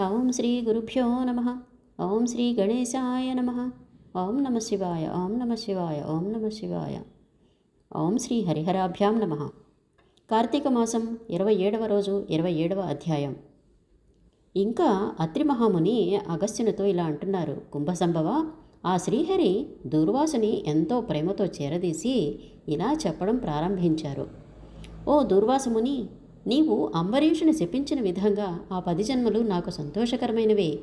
ఓం శ్రీ గురుభ్యో నమ. ఓం శ్రీ గణేశాయ నమ. ఓం నమ శివాయ ఓం నమ శివాయ ఓం నమ శివాయ. ఓం శ్రీ హరిహరాభ్యాం నమ. కార్తీక మాసం ఇరవై ఏడవ రోజు ఇరవై ఏడవ అధ్యాయం. ఇంకా అత్రి మహాముని అగస్త్యునితో ఇలా అంటున్నారు. కుంభసంభవ ఆ శ్రీహరి దూర్వాసుని ఎంతో ప్రేమతో చేరదీసి ఇలా చెప్పడం ప్రారంభించారు. ఓ దూర్వాసముని నీవు అంబరీషుని శపించిన విధంగా ఆ పది జన్మలు నాకు సంతోషకరమైనవే.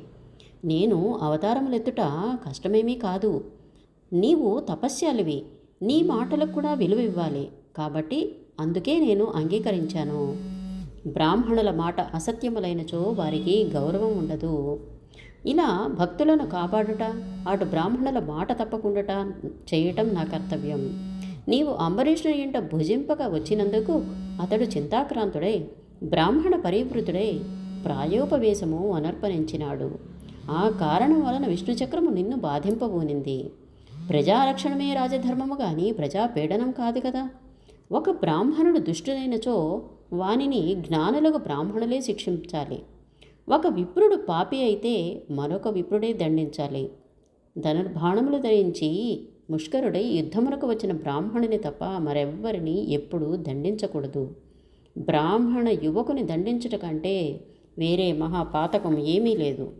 నేను అవతారములెత్తుట కష్టమేమీ కాదు. నీవు తపస్యాలివి. నీ మాటలకు కూడా విలువ ఇవ్వాలి. కాబట్టి అందుకే నేను అంగీకరించాను. బ్రాహ్మణుల మాట అసత్యములైనచో వారికి గౌరవం ఉండదు. ఇలా భక్తులను కాపాడుట అటు బ్రాహ్మణుల మాట తప్పకుండాట చేయటం నా కర్తవ్యం. నీవు అంబరీషుని ఇంట భుజింపక వచ్చినందుకు అతడు చింతాక్రాంతుడై బ్రాహ్మణ పరివృతుడై ప్రాయోపవేశము అనర్పణించినాడు. ఆ కారణం వలన విష్ణుచక్రము నిన్ను బాధింపబోనింది. ప్రజారక్షణమే రాజధర్మము గాని ప్రజాపీడనం కాదు కదా. ఒక బ్రాహ్మణుడు దుష్టుడైనచో వానిని జ్ఞానులకు బ్రాహ్మణులే శిక్షించాలి. ఒక విప్రుడు పాపి అయితే మరొక విప్రుడే దండించాలి. ధనుర్బాణములు ధరించి ముష్కరుడై యుద్ధమునకు వచ్చిన బ్రాహ్మణుని తప్ప మరెవ్వరిని ఎప్పుడూ దండించకూడదు. బ్రాహ్మణ యువకుని దండించుట కంటే వేరే మహాపాతకం ఏమీ లేదు.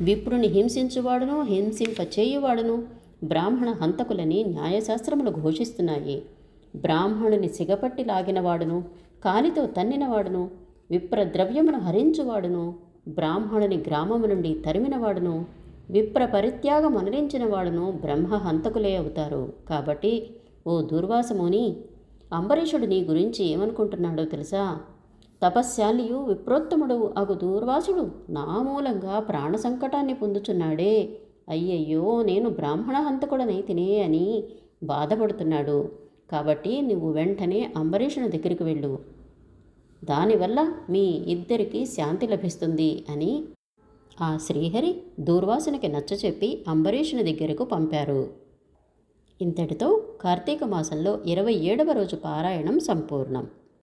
విప్రుని హింసించువాడును హింసింప చేయువాడును బ్రాహ్మణ హంతకులని న్యాయశాస్త్రములు ఘోషిస్తున్నాయి. బ్రాహ్మణుని సిగపట్టి లాగినవాడును కాలితో తన్నినవాడును విప్ర ద్రవ్యమును హరించువాడును బ్రాహ్మణుని గ్రామము నుండి తరిమినవాడును విప్ర పరిత్యాగం అనరించిన వాడును బ్రహ్మ హంతకులే అవుతారు. కాబట్టి ఓ దూర్వాసముని అంబరీషుడు నీ గురించి ఏమనుకుంటున్నాడో తెలుసా? తపశ్శాలియు విప్రోత్తముడు అగు దూర్వాసుడు నా మూలంగా ప్రాణ సంకటాన్ని పొందుచున్నాడే. అయ్యయ్యో నేను బ్రాహ్మణ హంతకుడనై తినే అని బాధపడుతున్నాడు. కాబట్టి నువ్వు వెంటనే అంబరీషుని దగ్గరికి వెళ్ళు. దానివల్ల మీ ఇద్దరికీ శాంతి లభిస్తుంది అని ఆ శ్రీహరి దూర్వాసునికి నచ్చచెప్పి అంబరీషుని దగ్గరకు పంపారు. ఇంతటితో కార్తీక మాసంలో ఇరవై ఏడవ రోజు పారాయణం సంపూర్ణం.